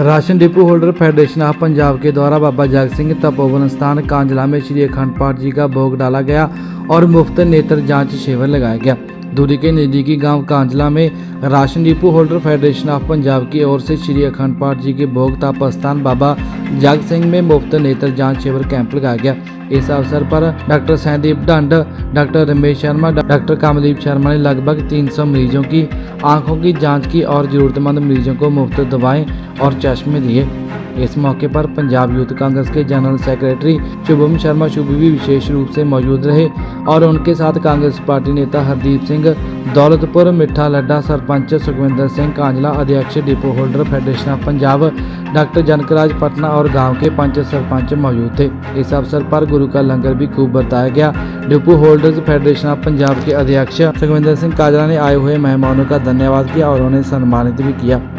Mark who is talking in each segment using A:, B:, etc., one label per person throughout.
A: Ration depot holder federation of Punjab के द्वारा बाबा जग सिंह तपोवन स्थान कांजला में श्री अखंड पाठ जी का भोग डाला गया और मुफ़्त नेत्र जाँच शिविर लगाया गया। दूरी के नज़दीकी गाँव कांजला में ration depot holder federation of Punjab की ओर से श्री अखंड पाठ जी के भोग ताप स्थान बाबा जग सिंह में मुफ़्त नेत्र जाँच शिविर कैंप लगाया गया। इस अवसर पर doctor Sahdeep Dhand doctor Ramesh Sharma, doctor Kamaldeep Sharma ने लगभग 300 मरीजों की आंखों की जांच की और जरूरतमंद मरीजों को मुफ्त दवाएं और चश्मे दिए इस मौके पर पंजाब यूथ कांग्रेस के जनरल सेक्रेटरी शुभम शर्मा शुभ भी विशेष रूप से मौजूद रहे और उनके साथ कांग्रेस पार्टी नेता हरदीप सिंह दौलतपुर मिठा लड्डा सरपंच सुखविंदर सिंह कांजला अध्यक्ष depot holder federation of Punjab doctor Janakraj Patna और गांव के पंच सरपंच मौजूद थे इस अवसर पर गुरु का लंगर भी खूब बरताया गया depot holders federation of Punjab के अध्यक्ष सुखविंदर सिंह काजला ने आए हुए मेहमानों का धन्यवाद किया और उन्हें सम्मानित भी किया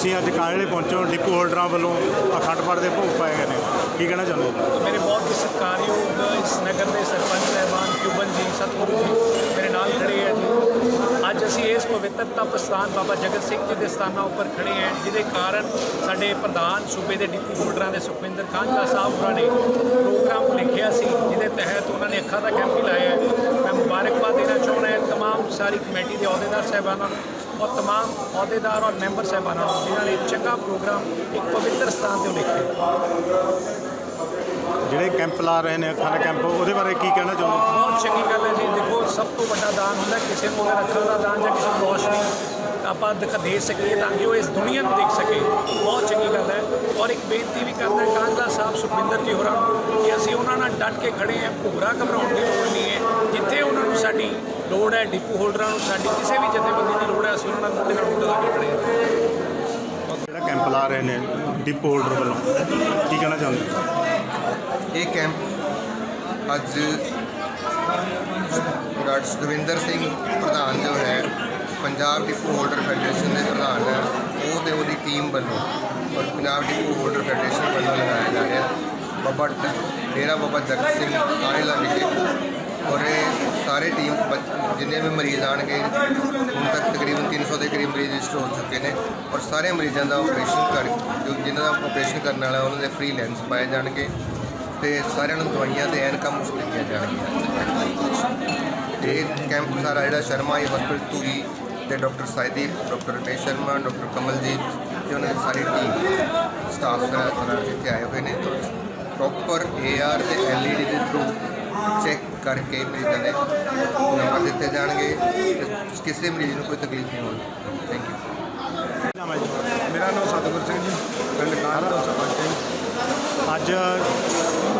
B: ਤੁਸੀਂ ਅੱਜ ਕਾਲੇ ਪਹੁੰਚੋ ਡਿਪੂ ਹੋਲਡਰਾਂ ਵੱਲੋਂ ਅਖੰਡ ਪਾਠ ਦੇ ਭੋਗ ਪਾਏ ਗਏ ਨੇ ਕੀ ਕਹਿਣਾ ਚਾਹੁੰਦੇ ਹੋ
C: ਮੇਰੇ ਬਹੁਤ ਹੀ ਸਤਿਕਾਰਯੋਗ ਇਸ ਨਗਰ ਦੇ ਸਰਪੰਚ ਸਹਿਬਾਨ ਕਿਊਬਨ ਜੀ ਸਤਿਗੁਰੂ ਜੀ ਮੇਰੇ ਨਾਲ ਖੜੇ ਹੈ ਜੀ ਅੱਜ ਅਸੀਂ ਇਸ ਪਵਿੱਤਰ ਤਪ ਸਥਾਨ ਬਾਬਾ ਜਗਤ ਸਿੰਘ ਜੀ ਦੇ ਸਥਾਨਾਂ ਉੱਪਰ ਖੜੇ ਹਾਂ ਜਿਹਦੇ ਕਾਰਨ ਸਾਡੇ ਪ੍ਰਧਾਨ ਸੂਬੇ ਦੇ ਡਿਪਟੀ ਹੋਲਡਰਾਂ ਦੇ ਸੁਖਵਿੰਦਰ ਕਾਂਝਾ ਸਾਹਿਬ ਹੋਰਾਂ ਨੇ ਪ੍ਰੋਗਰਾਮ ਲਿਖਿਆ ਸੀ ਜਿਹਦੇ ਤਹਿਤ ਉਹਨਾਂ ਨੇ ਅੱਖਾਂ ਦਾ ਕੈਂਪ ਵੀ ਲਾਇਆ ਹੈ ਮੈਂ ਮੁਬਾਰਕਬਾਦ ਦੇਣਾ ਚਾਹੁੰਦਾ ਹਾਂ तमाम ਸਾਰੀ ਕਮੇਟੀ ਦੇ ਅਹੁਦੇਦਾਰ ਸਹਿਬਾਨਾਂ ਨੂੰ ਔਰ तमाम ਅਹੁਦੇਦਾਰ ਔਰ ਮੈਂਬਰ ਸਹਿਬਾਨਾਂ ਨੂੰ ਜਿਨ੍ਹਾਂ ਨੇ ਇੱਕ ਚੰਗਾ ਪ੍ਰੋਗਰਾਮ ਇੱਕ ਪਵਿੱਤਰ ਸਥਾਨ ਤੇ ਲਿਖਿਆ
B: ਜਿਹੜੇ ਕੈਂਪ ਲਾ ਰਹੇ ਨੇ ਅੱਖਾਂ ਦੇ ਕੈਂਪ ਉਹਦੇ ਬਾਰੇ ਕੀ ਕਹਿਣਾ ਚਾਹੁੰਦੇ ਹੋ
C: ਬਹੁਤ ਚੰਗੀ ਗੱਲ ਹੈ ਜੀ ਦੇਖੋ ਸਭ ਤੋਂ ਵੱਡਾ ਦਾਨ ਹੁੰਦਾ ਕਿਸੇ ਨੂੰ ਅਗਰ ਅੱਖਾਂ ਦਾ ਦਾਨ ਜਾਂ ਕਿਸੇ ਨੂੰ ਰੋਸ਼ਨੀ ਆਪਾਂ ਦਿਖਾ ਦੇ ਸਕੀਏ ਤਾਂ ਕਿ ਉਹ ਇਸ ਦੁਨੀਆ ਨੂੰ ਦੇਖ ਸਕੇ ਬਹੁਤ ਚੰਗੀ ਗੱਲ ਹੈ ਔਰ ਇੱਕ ਬੇਨਤੀ ਵੀ ਕਰਦਾ ਕਾਂਗਲਾ ਸਾਹਿਬ ਸੁਖਵਿੰਦਰ ਜੀ ਹੋਰਾਂ ਨੂੰ ਕਿ ਅਸੀਂ ਉਹਨਾਂ ਨਾਲ ਡਟ ਕੇ ਖੜੇ ਹਾਂ ਭੁਗਰਾ ਘਬਰਾਉਣ ਦੀ ਲੋੜ ਨਹੀਂ ਹੈ ਜਿੱਥੇ ਉਹਨਾਂ ਨੂੰ ਸਾਡੀ ਲੋੜ ਹੈ ਡਿਪੂ ਹੋਲਡਰਾਂ ਨੂੰ ਸਾਡੀ ਕਿਸੇ ਵੀ ਜਥੇਬੰਦੀ ਦੀ ਲੋੜ ਹੈ ਅਸੀਂ ਉਹਨਾਂ ਨਾਲ ਨਾਲ ਮੁੱਦੇ ਲਾ ਕੇ ਖੜੇ
B: ਜਿਹੜਾ ਕੈਂਪ ਲਾ ਰਹੇ ਨੇ ਡਿਪੂ ਹੋਲਡਰ ਵੱਲੋਂ ਕੀ ਕਹਿਣਾ ਚਾਹੁੰਦੇ ਹੋ?
D: ਇਹ ਕੈਂਪ ਅੱਜ ਡਾਕਟਰ ਸੁਖਵਿੰਦਰ ਸਿੰਘ ਪ੍ਰਧਾਨ ਜੋ ਹੈ ਪੰਜਾਬ ਡਿਪੂ ਹੋਲਡਰ ਫੈਡਰੇਸ਼ਨ ਦੇ ਪ੍ਰਧਾਨ ਹੈ ਉਹ ਤੇ ਉਹਦੀ ਟੀਮ ਵੱਲੋਂ ਔਰ ਪੰਜਾਬ ਡਿਪੂ ਹੋਲਡਰ ਫੈਡਰੇਸ਼ਨ ਵੱਲੋਂ ਲਗਾਇਆ ਜਾ ਰਿਹਾ ਬਾਬਾ ਡ- ਡੇਰਾ ਬਾਬਾ ਜਗਤ ਸਿੰਘ ਕਾਇਲਾ ਵਿਖੇ ਔਰ ਇਹ ਸਾਰੇ ਟੀਮ ਬੱਚ- ਜਿੰਨੇ ਵੀ ਮਰੀਜ਼ ਆਣਗੇ ਤੱਕ ਤਕਰੀਬਨ 300 ਦੇ ਕਰੀਬ ਮਰੀਜ਼ ਰਜਿਸਟਰ ਹੋ ਚੁੱਕੇ ਨੇ ਔਰ ਸਾਰੇ ਮਰੀਜ਼ਾਂ ਦਾ ਆਪਰੇਸ਼ਨ ਕਰ ਜੋ ਜਿਨ੍ਹਾਂ ਦਾ ਆਪਰੇਸ਼ਨ ਕਰਨ ਵਾਲਾ, ਉਹਨਾਂ ਦੇ ਫ੍ਰੀ ਲੈਂਸ ਪਾਏ ਜਾਣਗੇ ਤੇ ਸਾਰਿਆਂ ਨੂੰ ਦਵਾਈਆਂ ਤੇ ਐਨਕਾਂ ਮੁਫਤ ਦਿੱਤੀਆਂ ਜਾਣਗੀਆਂ। ਇਹ ਕੈਂਪ ਸਾਰਾ ਜਿਹੜਾ ਸ਼ਰਮਾ ਇਹ ਹਸਪੀਟਲ ਧੂਰੀ ਤੇ doctor Saideep doctor Ramesh Sharma, doctor Kamaljit ਤੇ ਉਹਨਾਂ ਦੀ ਸਾਰੀ ਟੀਮ ਸਟਾਫ ਦਾ ਸਾਰਾ ਇੱਥੇ ਆਏ ਹੋਏ ਨੇ। ਪ੍ਰੋਪਰ ਏਆਰ ਤੇ ਐਲਈਡੀ ਦੇ ਥਰੂ ਚੈੱਕ ਕਰਕੇ ਮਰੀਜ਼ਾਂ ਦੇ ਨੰਬਰ ਦਿੱਤੇ ਜਾਣਗੇ ਕਿਸੇ ਮਰੀਜ਼ ਨੂੰ ਕੋਈ ਤਕਲੀਫ ਨਹੀਂ ਹੋਣੀ। ਥੈਂਕ ਯੂ
E: ਮੇਰਾ ਨਾਮ ਸਤਿਗੁਰ ਸਿੰਘ ਜੀ ਪਿੰਡ ਕਾਹਨ ਤੋਂ ਸਰਪੰਚ।
B: ਅੱਜ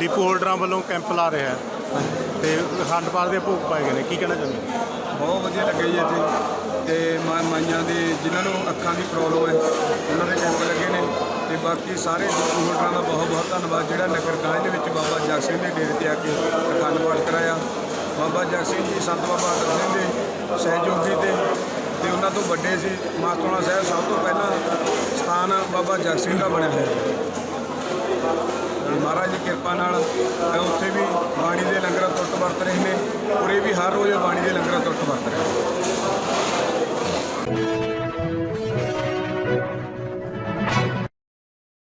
B: ਡਿਪੂ ਹੋਲਡਰਾਂ ਵੱਲੋਂ ਕੈਂਪ ਲਾ ਰਿਹਾ ਹੈ ਤੇ ਅਖੰਡ ਪਾਠ ਦੇ ਭੋਗ ਪਾਏ ਗਏ ਨੇ ਕੀ ਕਹਿਣਾ ਚਾਹੁੰਦੇ
E: ਬਹੁਤ ਵਧੀਆ ਲੱਗੇ ਜੀ ਇੱਥੇ ਤੇ ਮਾਂ ਮਾਈਆਂ ਦੇ ਜਿਨ੍ਹਾਂ ਨੂੰ ਅੱਖਾਂ ਦੀ ਪ੍ਰੋਬਲਮ ਹੈ ਉਹਨਾਂ ਦੇ ਕੈਂਪ ਲੱਗੇ ਨੇ ਤੇ ਬਾਕੀ ਸਾਰੇ ਡਿਪੂ ਹੋਲਡਰਾਂ ਦਾ ਬਹੁਤ ਬਹੁਤ ਧੰਨਵਾਦ। ਜਿਹੜਾ ਨਗਰ ਕਾਜ ਦੇ ਵਿੱਚ ਬਾਬਾ ਜਗ ਸਿੰਘ ਦੇ ਡੇਰੇ ਤੇ ਆ ਕੇ ਬਾਬਾ ਜਗ ਸਿੰਘ ਜੀ, ਸੰਤ ਬਾਬਾ ਅਟਲ ਸਿੰਘ ਦੇ ਸਹਿਯੋਗੀ ਤੇ ਤੇ ਉਹਨਾਂ ਤੋਂ ਵੱਡੇ ਸੀ। ਮਾਤੋਣਾ ਸਾਹਿਬ ਸਭ ਤੋਂ ਪਹਿਲਾਂ ਸਥਾਨ ਬਾਬਾ ਜਗ ਸਿੰਘ ਦਾ ਬਣਿਆ ਹੋਇਆ। ਹੈ ਮਹਾਰਾਜ ਦੀ ਕਿਰਪਾ ਨਾਲ ਉੱਥੇ ਵੀ ਬਾਣੀ ਦੇ ਲੰਗਰ ਤੁਰਤ ਵਰਤ ਰਹੇ ਨੇ। ਉਰੇ ਵੀ ਹਰ ਰੋਜ਼ ਬਾਣੀ ਦੇ ਲੰਗਰਾਂ ਤੁਰਤ ਵਰਤ ਰਹੇ